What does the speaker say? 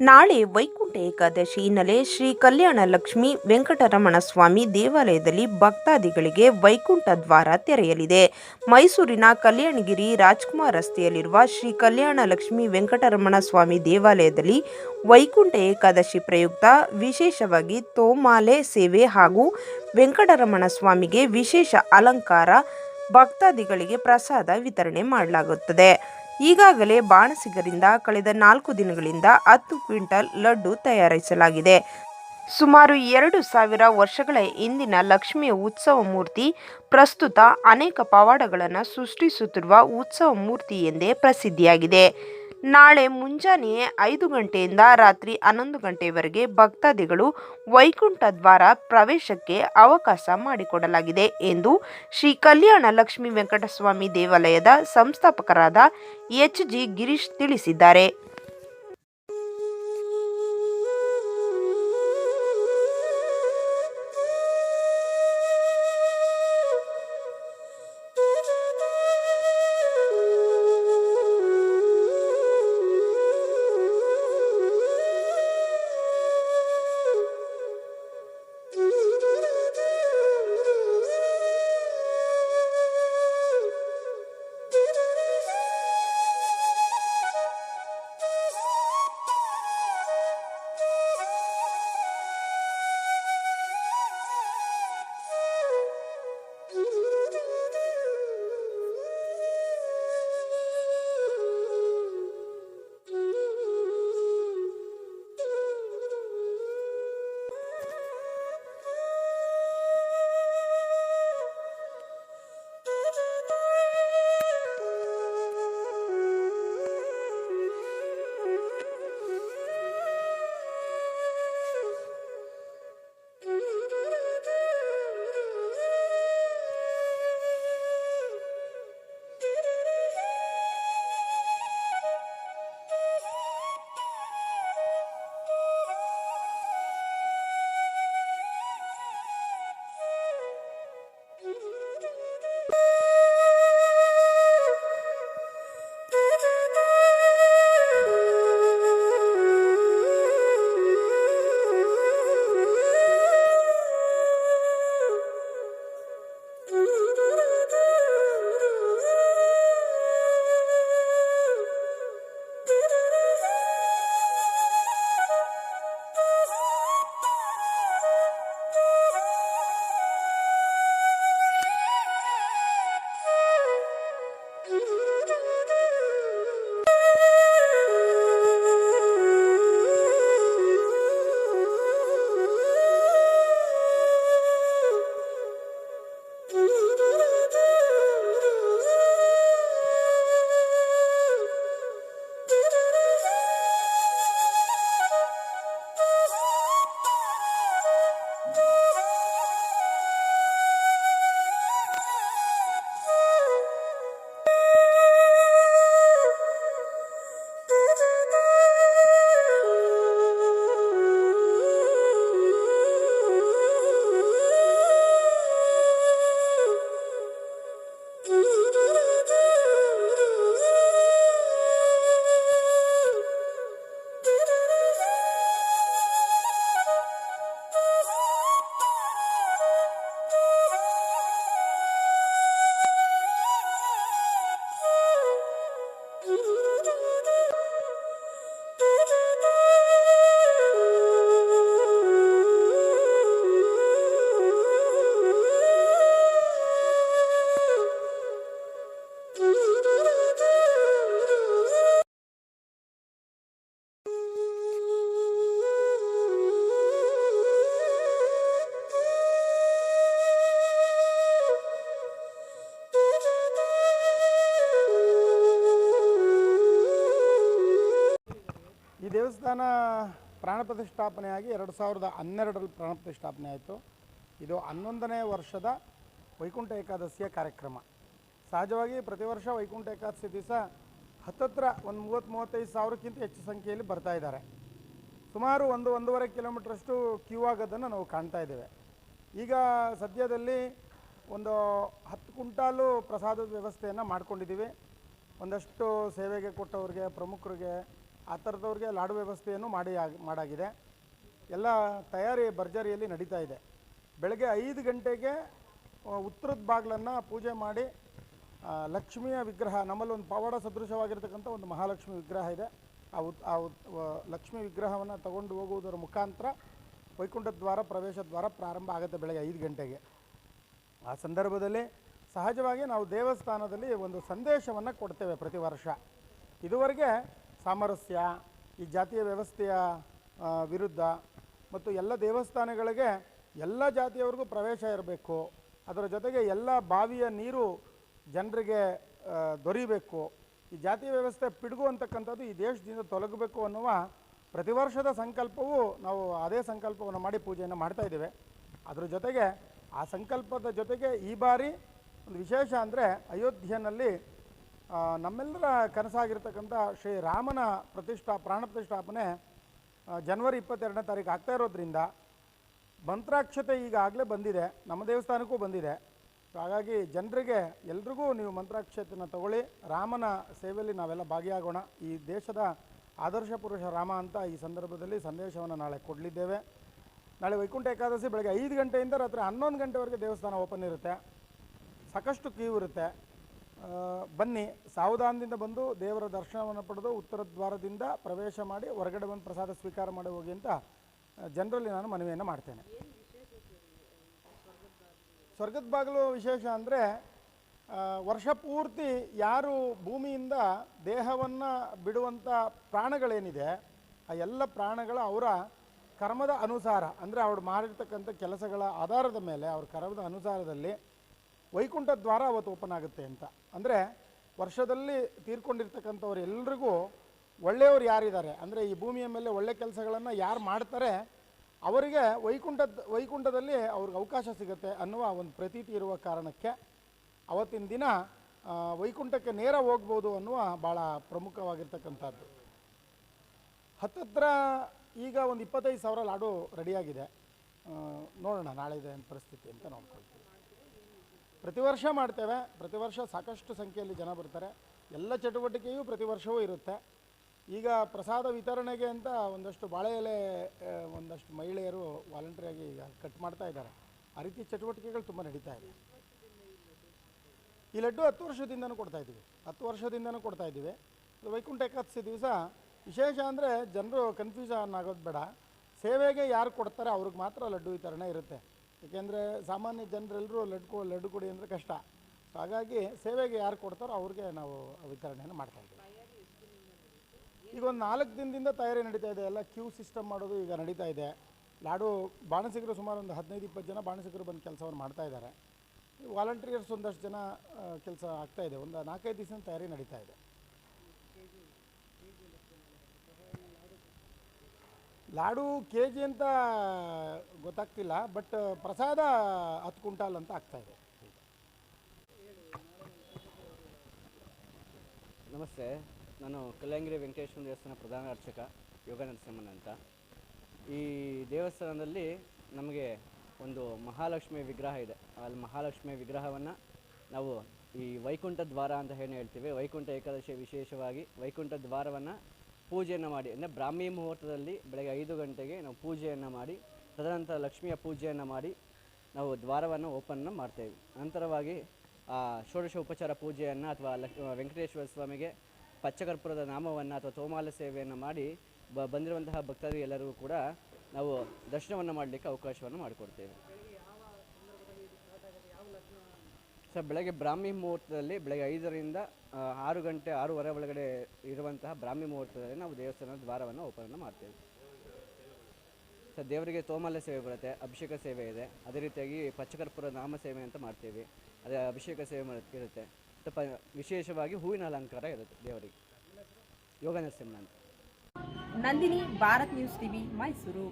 ನಾಳೆ ವೈಕುಂಠ ಏಕಾದಶಿ ಹಿನ್ನೆಲೆ ಶ್ರೀ ಕಲ್ಯಾಣ ಲಕ್ಷ್ಮಿ ವೆಂಕಟರಮಣ ಸ್ವಾಮಿ ದೇವಾಲಯದಲ್ಲಿ ಭಕ್ತಾದಿಗಳಿಗೆ ವೈಕುಂಠ ದ್ವಾರ ತೆರೆಯಲಿದೆ. ಮೈಸೂರಿನ ಕಲ್ಯಾಣಗಿರಿ ರಾಜ್ಕುಮಾರ್ ರಸ್ತೆಯಲ್ಲಿರುವ ಶ್ರೀ ಕಲ್ಯಾಣ ಲಕ್ಷ್ಮಿ ವೆಂಕಟರಮಣ ಸ್ವಾಮಿ ದೇವಾಲಯದಲ್ಲಿ ವೈಕುಂಠ ಏಕಾದಶಿ ಪ್ರಯುಕ್ತ ವಿಶೇಷವಾಗಿ ತೋಮಾಲೆ ಸೇವೆ ಹಾಗೂ ವೆಂಕಟರಮಣ ಸ್ವಾಮಿಗೆ ವಿಶೇಷ ಅಲಂಕಾರ ಭಕ್ತಾದಿಗಳಿಗೆ ಪ್ರಸಾದ ವಿತರಣೆ ಮಾಡಲಾಗುತ್ತದೆ. ಈಗಾಗಲೇ ಬಾಣಸಿಗರಿಂದ ಕಳೆದ ನಾಲ್ಕು ದಿನಗಳಿಂದ ಹತ್ತು ಕ್ವಿಂಟಲ್ ಲಡ್ಡು ತಯಾರಿಸಲಾಗಿದೆ. ಸುಮಾರು ಎರಡು ಸಾವಿರ ವರ್ಷಗಳ ಹಿಂದಿನ ಲಕ್ಷ್ಮಿಯ ಉತ್ಸವ ಮೂರ್ತಿ ಪ್ರಸ್ತುತ ಅನೇಕ ಪವಾಡಗಳನ್ನು ಸೃಷ್ಟಿಸುತ್ತಿರುವ ಉತ್ಸವ ಮೂರ್ತಿ ಎಂದೇ ಪ್ರಸಿದ್ಧಿಯಾಗಿದೆ. ನಾಳೆ ಮುಂಜಾನೆ ಐದು ಗಂಟೆಯಿಂದ ರಾತ್ರಿ ಹನ್ನೊಂದು ಗಂಟೆಯವರೆಗೆ ಭಕ್ತಾದಿಗಳು ವೈಕುಂಠ ದ್ವಾರ ಪ್ರವೇಶಕ್ಕೆ ಅವಕಾಶ ಮಾಡಿಕೊಡಲಾಗಿದೆ ಎಂದು ಶ್ರೀ ಕಲ್ಯಾಣ ಲಕ್ಷ್ಮೀ ವೆಂಕಟಸ್ವಾಮಿ ದೇವಾಲಯದ ಸಂಸ್ಥಾಪಕರಾದ ಎಚ್ ಜಿ ಗಿರೀಶ್ ತಿಳಿಸಿದ್ದಾರೆ. ದೇವಸ್ಥಾನ ಪ್ರಾಣ ಪ್ರತಿಷ್ಠಾಪನೆಯಾಗಿ ಎರಡು ಸಾವಿರದ ಹನ್ನೆರಡರಲ್ಲಿ ಪ್ರಾಣ ಪ್ರತಿಷ್ಠಾಪನೆ ಆಯಿತು. ಇದು ಹನ್ನೊಂದನೇ ವರ್ಷದ ವೈಕುಂಠ ಏಕಾದಶಿಯ ಕಾರ್ಯಕ್ರಮ. ಸಹಜವಾಗಿ ಪ್ರತಿ ವರ್ಷ ವೈಕುಂಠ ಏಕಾದಶಿ ದಿವಸ ಹತ್ತತ್ರ ಒಂದು ಮೂವತ್ತು ಮೂವತ್ತೈದು ಸಾವಿರಕ್ಕಿಂತ ಹೆಚ್ಚು ಸಂಖ್ಯೆಯಲ್ಲಿ ಬರ್ತಾ ಇದ್ದಾರೆ. ಸುಮಾರು ಒಂದು ಒಂದೂವರೆ ಕಿಲೋಮೀಟ್ರಷ್ಟು ಕ್ಯೂ ಆಗೋದನ್ನು ನಾವು ಕಾಣ್ತಾ ಇದ್ದೇವೆ. ಈಗ ಸದ್ಯದಲ್ಲಿ ಒಂದು ಹತ್ತು ಕುಂಟಾಲು ಪ್ರಸಾದದ ವ್ಯವಸ್ಥೆಯನ್ನು ಮಾಡ್ಕೊಂಡಿದ್ದೀವಿ. ಒಂದಷ್ಟು ಸೇವೆಗೆ ಕೊಟ್ಟವ್ರಿಗೆ, ಪ್ರಮುಖರಿಗೆ ಆ ಥರದವ್ರಿಗೆ ಲಾಡು ವ್ಯವಸ್ಥೆಯನ್ನು ಮಾಡಿ ಮಾಡಾಗಿದೆ. ಎಲ್ಲ ತಯಾರಿ ಭರ್ಜರಿಯಲ್ಲಿ ನಡೀತಾ ಇದೆ. ಬೆಳಗ್ಗೆ ಐದು ಗಂಟೆಗೆ ಉತ್ತರದ ಬಾಗಿಲನ್ನು ಪೂಜೆ ಮಾಡಿ ಲಕ್ಷ್ಮಿಯ ವಿಗ್ರಹ ನಮ್ಮಲ್ಲಿ ಒಂದು ಪವಾಡ ಸದೃಶವಾಗಿರ್ತಕ್ಕಂಥ ಒಂದು ಮಹಾಲಕ್ಷ್ಮಿ ವಿಗ್ರಹ ಇದೆ. ಆ ಉತ್, ಆ, ಲಕ್ಷ್ಮಿ ವಿಗ್ರಹವನ್ನು ತಗೊಂಡು ಹೋಗುವುದರ ಮುಖಾಂತರ ವೈಕುಂಠ ದ್ವಾರ, ಪ್ರವೇಶ ದ್ವಾರ ಪ್ರಾರಂಭ ಆಗುತ್ತೆ ಬೆಳಗ್ಗೆ ಐದು ಗಂಟೆಗೆ. ಆ ಸಂದರ್ಭದಲ್ಲಿ ಸಹಜವಾಗಿ ನಾವು ದೇವಸ್ಥಾನದಲ್ಲಿ ಒಂದು ಸಂದೇಶವನ್ನು ಕೊಡ್ತೇವೆ ಪ್ರತಿ ವರ್ಷ. ಇದುವರೆಗೆ ಸಾಮರಸ್ಯ, ಈ ಜಾತಿಯ ವ್ಯವಸ್ಥೆಯ ವಿರುದ್ಧ ಮತ್ತು ಎಲ್ಲ ದೇವಸ್ಥಾನಗಳಿಗೆ ಎಲ್ಲ ಜಾತಿಯವರಿಗೂ ಪ್ರವೇಶ ಇರಬೇಕು. ಅದರ ಜೊತೆಗೆ ಎಲ್ಲ ಬಾವಿಯ ನೀರು ಜನರಿಗೆ ದೊರೀಬೇಕು. ಈ ಜಾತಿ ವ್ಯವಸ್ಥೆ ಪಿಡುಗು ಅಂತಕ್ಕಂಥದ್ದು ಈ ದೇಶದಿಂದ ತೊಲಗಬೇಕು ಅನ್ನುವ ಪ್ರತಿ ವರ್ಷದ ಸಂಕಲ್ಪವು ನಾವು ಅದೇ ಸಂಕಲ್ಪವನ್ನು ಮಾಡಿ ಪೂಜೆಯನ್ನು ಮಾಡ್ತಾ ಇದ್ದೇವೆ. ಅದರ ಜೊತೆಗೆ ಆ ಸಂಕಲ್ಪದ ಜೊತೆಗೆ ಈ ಬಾರಿ ಒಂದು ವಿಶೇಷ ಅಂದರೆ ಅಯೋಧ್ಯೆಯಲ್ಲಿ ನಮ್ಮೆಲ್ಲರ ಕನಸಾಗಿರ್ತಕ್ಕಂಥ ಶ್ರೀ ರಾಮನ ಪ್ರತಿಷ್ಠಾ, ಪ್ರಾಣ ಪ್ರತಿಷ್ಠಾಪನೆ ಜನ್ವರಿ ಇಪ್ಪತ್ತೆರಡನೇ ತಾರೀಕು ಆಗ್ತಾ ಇರೋದ್ರಿಂದ ಮಂತ್ರಾಕ್ಷತೆ ಈಗಾಗಲೇ ಬಂದಿದೆ. ನಮ್ಮ ದೇವಸ್ಥಾನಕ್ಕೂ ಬಂದಿದೆ. ಸೊ ಹಾಗಾಗಿ ಜನರಿಗೆ ಎಲ್ರಿಗೂ ನೀವು ಮಂತ್ರಾಕ್ಷತೆನ ತಗೊಳ್ಳಿ. ರಾಮನ ಸೇವೆಯಲ್ಲಿ ನಾವೆಲ್ಲ ಭಾಗಿಯಾಗೋಣ. ಈ ದೇಶದ ಆದರ್ಶ ಪುರುಷ ರಾಮ ಅಂತ ಈ ಸಂದರ್ಭದಲ್ಲಿ ಸಂದೇಶವನ್ನು ನಾಳೆ ಕೊಡಲಿದ್ದೇವೆ. ನಾಳೆ ವೈಕುಂಠ ಏಕಾದಶಿ ಬೆಳಗ್ಗೆ ಐದು ಗಂಟೆಯಿಂದ ರಾತ್ರಿ ಹನ್ನೊಂದು ಗಂಟೆವರೆಗೆ ದೇವಸ್ಥಾನ ಓಪನ್ ಇರುತ್ತೆ. ಸಾಕಷ್ಟು ಕ್ಯೂ ಇರುತ್ತೆ. ಬನ್ನಿ. ಸಾವಧಾನದಿಂದ ಬಂದು ದೇವರ ದರ್ಶನವನ್ನು ಪಡೆದು ಉತ್ತರ ದ್ವಾರದಿಂದ ಪ್ರವೇಶ ಮಾಡಿ ಹೊರಗಡೆ ಬಂದು ಪ್ರಸಾದ ಸ್ವೀಕಾರ ಮಾಡಿ ಹೋಗಿ ಅಂತ ಜನರಲ್ಲಿ ನಾನು ಮನವಿಯನ್ನು ಮಾಡ್ತೇನೆ. ಸ್ವರ್ಗದ ಬಾಗಿಲು ವಿಶೇಷ ಅಂದರೆ ವರ್ಷ ಪೂರ್ತಿ ಯಾರು ಭೂಮಿಯಿಂದ ದೇಹವನ್ನು ಬಿಡುವಂಥ ಪ್ರಾಣಗಳೇನಿದೆ, ಆ ಎಲ್ಲ ಪ್ರಾಣಗಳ ಅವರ ಕರ್ಮದ ಅನುಸಾರ, ಅಂದರೆ ಅವ್ರು ಮಾಡಿರ್ತಕ್ಕಂಥ ಕೆಲಸಗಳ ಆಧಾರದ ಮೇಲೆ ಅವ್ರ ಕರ್ಮದ ಅನುಸಾರದಲ್ಲಿ ವೈಕುಂಠ ದ್ವಾರ ಅವತ್ತು ಓಪನ್ ಆಗುತ್ತೆ ಅಂತ. ಅಂದರೆ ವರ್ಷದಲ್ಲಿ ತೀರ್ಕೊಂಡಿರ್ತಕ್ಕಂಥವ್ರು ಎಲ್ರಿಗೂ ಒಳ್ಳೆಯವ್ರು ಯಾರಿದ್ದಾರೆ? ಅಂದರೆ ಈ ಭೂಮಿಯ ಮೇಲೆ ಒಳ್ಳೆ ಕೆಲಸಗಳನ್ನು ಯಾರು ಮಾಡ್ತಾರೆ? ಅವರಿಗೆ ವೈಕುಂಠದ ವೈಕುಂಠದಲ್ಲಿ ಅವ್ರಿಗೆ ಅವಕಾಶ ಸಿಗುತ್ತೆ ಅನ್ನುವ ಒಂದು ಪ್ರತೀತಿ ಇರುವ ಕಾರಣಕ್ಕೆ ಅವತ್ತಿನ ದಿನ ವೈಕುಂಠಕ್ಕೆ ನೇರ ಹೋಗ್ಬೋದು ಅನ್ನುವ ಭಾಳ ಪ್ರಮುಖವಾಗಿರ್ತಕ್ಕಂಥದ್ದು. ಹತ್ತತ್ರ ಈಗ ಒಂದು ಇಪ್ಪತ್ತೈದು ಸಾವಿರ ಲಾಡು ರೆಡಿಯಾಗಿದೆ ನೋಡೋಣ ನಾಳೆ ಇದೆ ಪರಿಸ್ಥಿತಿ ಅಂತ ನೋಡ್ಕೊಳ್ತೀವಿ. ಪ್ರತಿ ವರ್ಷ ಮಾಡ್ತೇವೆ. ಪ್ರತಿ ವರ್ಷ ಸಾಕಷ್ಟು ಸಂಖ್ಯೆಯಲ್ಲಿ ಜನ ಬರ್ತಾರೆ. ಎಲ್ಲ ಚಟುವಟಿಕೆಯೂ ಪ್ರತಿ ವರ್ಷವೂ ಇರುತ್ತೆ. ಈಗ ಪ್ರಸಾದ ವಿತರಣೆಗೆ ಅಂತ ಒಂದಷ್ಟು ಬಾಳೆ ಎಲೆ ಒಂದಷ್ಟು ಮಹಿಳೆಯರು ವಾಲಂಟ್ರಿಯಾಗಿ ಈಗ ಕಟ್ ಮಾಡ್ತಾ ಇದ್ದಾರೆ. ಆ ರೀತಿ ಚಟುವಟಿಕೆಗಳು ತುಂಬ ನಡೀತಾ ಇದೆ. ಈ ಲಡ್ಡು ಹತ್ತು ವರ್ಷದಿಂದನೂ ಕೊಡ್ತಾ ಇದ್ದೀವಿ. ಹತ್ತು ವರ್ಷದಿಂದನೂ ಕೊಡ್ತಾ ಇದ್ದೀವಿ. ಇದು ವೈಕುಂಠ ಏಕಾದಶಿ ದಿವಸ. ವಿಶೇಷ ಅಂದರೆ ಜನರು ಕನ್ಫ್ಯೂಷನ್ ಆಗೋದು ಬೇಡ. ಸೇವೆಗೆ ಯಾರು ಕೊಡ್ತಾರೆ ಅವ್ರಿಗೆ ಮಾತ್ರ ಲಡ್ಡು ವಿತರಣೆ ಇರುತ್ತೆ. ಏಕೆಂದರೆ ಸಾಮಾನ್ಯ ಜನರೆಲ್ಲರೂ ಲಡ್ಡು ಲಡ್ಡು ಕೊಡಿ ಅಂದರೆ ಕಷ್ಟ. ಸೊ ಹಾಗಾಗಿ ಸೇವೆಗೆ ಯಾರು ಕೊಡ್ತಾರೋ ಅವ್ರಿಗೆ ನಾವು ವಿತರಣೆಯನ್ನು ಮಾಡ್ತಾ ಇದ್ದೀವಿ. ಈಗ ಒಂದು ನಾಲ್ಕು ದಿನದಿಂದ ತಯಾರಿ ನಡೀತಾ ಇದೆ. ಎಲ್ಲ ಕ್ಯೂ ಸಿಸ್ಟಮ್ ಮಾಡೋದು ಈಗ ನಡೀತಾ ಇದೆ. ಲಾಡು ಬಾಣಸಿಗರು ಸುಮಾರು ಒಂದು ಹದಿನೈದು, ಇಪ್ಪತ್ತು ಜನ ಬಾಣಸಿಗರು ಬಂದು ಕೆಲಸವನ್ನು ಮಾಡ್ತಾ ಇದ್ದಾರೆ. ವಾಲಂಟಿಯರ್ಸ್ ಒಂದಷ್ಟು ಜನ ಕೆಲಸ ಆಗ್ತಾ ಇದೆ. ಒಂದು ನಾಲ್ಕೈದು ದಿವಸ ತಯಾರಿ ನಡೀತಾ ಇದೆ. ಲಾಡು ಕೆ ಜಿ ಅಂತ ಗೊತ್ತಾಗ್ತಿಲ್ಲ, ಬಟ್ ಪ್ರಸಾದ ಹತ್ತು ಕುಂಟಾಲ್ ಅಂತ ಆಗ್ತಾ ಇದೆ. ನಮಸ್ತೆ, ನಾನು ಕಲ್ಯಾಂಗಿರಿ ವೆಂಕಟೇಶ್ವರ ದೇವಸ್ಥಾನ ಪ್ರಧಾನ ಅರ್ಚಕ ಯೋಗ ನರಸಿಂಹನ್ ಅಂತ. ಈ ದೇವಸ್ಥಾನದಲ್ಲಿ ನಮಗೆ ಒಂದು ಮಹಾಲಕ್ಷ್ಮಿ ವಿಗ್ರಹ ಇದೆ. ಅಲ್ಲಿ ಮಹಾಲಕ್ಷ್ಮಿ ವಿಗ್ರಹವನ್ನು ನಾವು ಈ ವೈಕುಂಠ ದ್ವಾರ ಅಂತ ಏನು ಹೇಳ್ತೀವಿ. ವೈಕುಂಠ ಏಕಾದಶಿ ವಿಶೇಷವಾಗಿ ವೈಕುಂಠ ದ್ವಾರವನ್ನು ಪೂಜೆಯನ್ನು ಮಾಡಿ, ಅಂದರೆ ಬ್ರಾಹ್ಮಿ ಮುಹೂರ್ತದಲ್ಲಿ ಬೆಳಗ್ಗೆ ಐದು ಗಂಟೆಗೆ ನಾವು ಪೂಜೆಯನ್ನು ಮಾಡಿ, ತದನಂತರ ಲಕ್ಷ್ಮಿಯ ಪೂಜೆಯನ್ನು ಮಾಡಿ ನಾವು ದ್ವಾರವನ್ನು ಓಪನ್ನ ಮಾಡ್ತೇವೆ. ನಂತರವಾಗಿ ಷೋಡಶ ಉಪಚಾರ ಪೂಜೆಯನ್ನು ಅಥವಾ ಲಕ್, ವೆಂಕಟೇಶ್ವರ ಸ್ವಾಮಿಗೆ ಪಚ್ಚಕರ್ಪುರದ ನಾಮವನ್ನು ಅಥವಾ ತೋಮಾಲ ಸೇವೆಯನ್ನು ಮಾಡಿ ಬ, ಬಂದಿರುವಂತಹ ಭಕ್ತರಿಗೆ ಎಲ್ಲರಿಗೂ ಕೂಡ ನಾವು ದರ್ಶನವನ್ನು ಮಾಡಲಿಕ್ಕೆ ಅವಕಾಶವನ್ನು ಮಾಡಿಕೊಡ್ತೇವೆ. ಸರ್ ಬೆಳಗ್ಗೆ ಬ್ರಾಹ್ಮಿ ಮುಹೂರ್ತದಲ್ಲಿ ಬೆಳಗ್ಗೆ ಐದರಿಂದ ಆರು ಗಂಟೆ, ಆರೂವರೆ ಒಳಗಡೆ ಇರುವಂತಹ ಬ್ರಾಹ್ಮಿ ಮುಹೂರ್ತದಲ್ಲಿ ನಾವು ದೇವಸ್ಥಾನದ ದ್ವಾರವನ್ನು ಓಪನ್ ಮಾಡ್ತೇವೆ. ಸರ್ ದೇವರಿಗೆ ತೋಮಾಲೆ ಸೇವೆ ಬರುತ್ತೆ, ಅಭಿಷೇಕ ಸೇವೆ ಇದೆ. ಅದೇ ರೀತಿಯಾಗಿ ಪಚ್ಚಕರ್ಪೂರ ನಾಮ ಸೇವೆ ಅಂತ ಮಾಡ್ತೀವಿ. ಅದೇ ಅಭಿಷೇಕ ಸೇವೆ ಇರುತ್ತೆ. ಸ್ವಲ್ಪ ವಿಶೇಷವಾಗಿ ಹೂವಿನ ಅಲಂಕಾರ ಇರುತ್ತೆ ದೇವರಿಗೆ. Yoga Narasimha Nandini, Bharat news TV, Mysuru.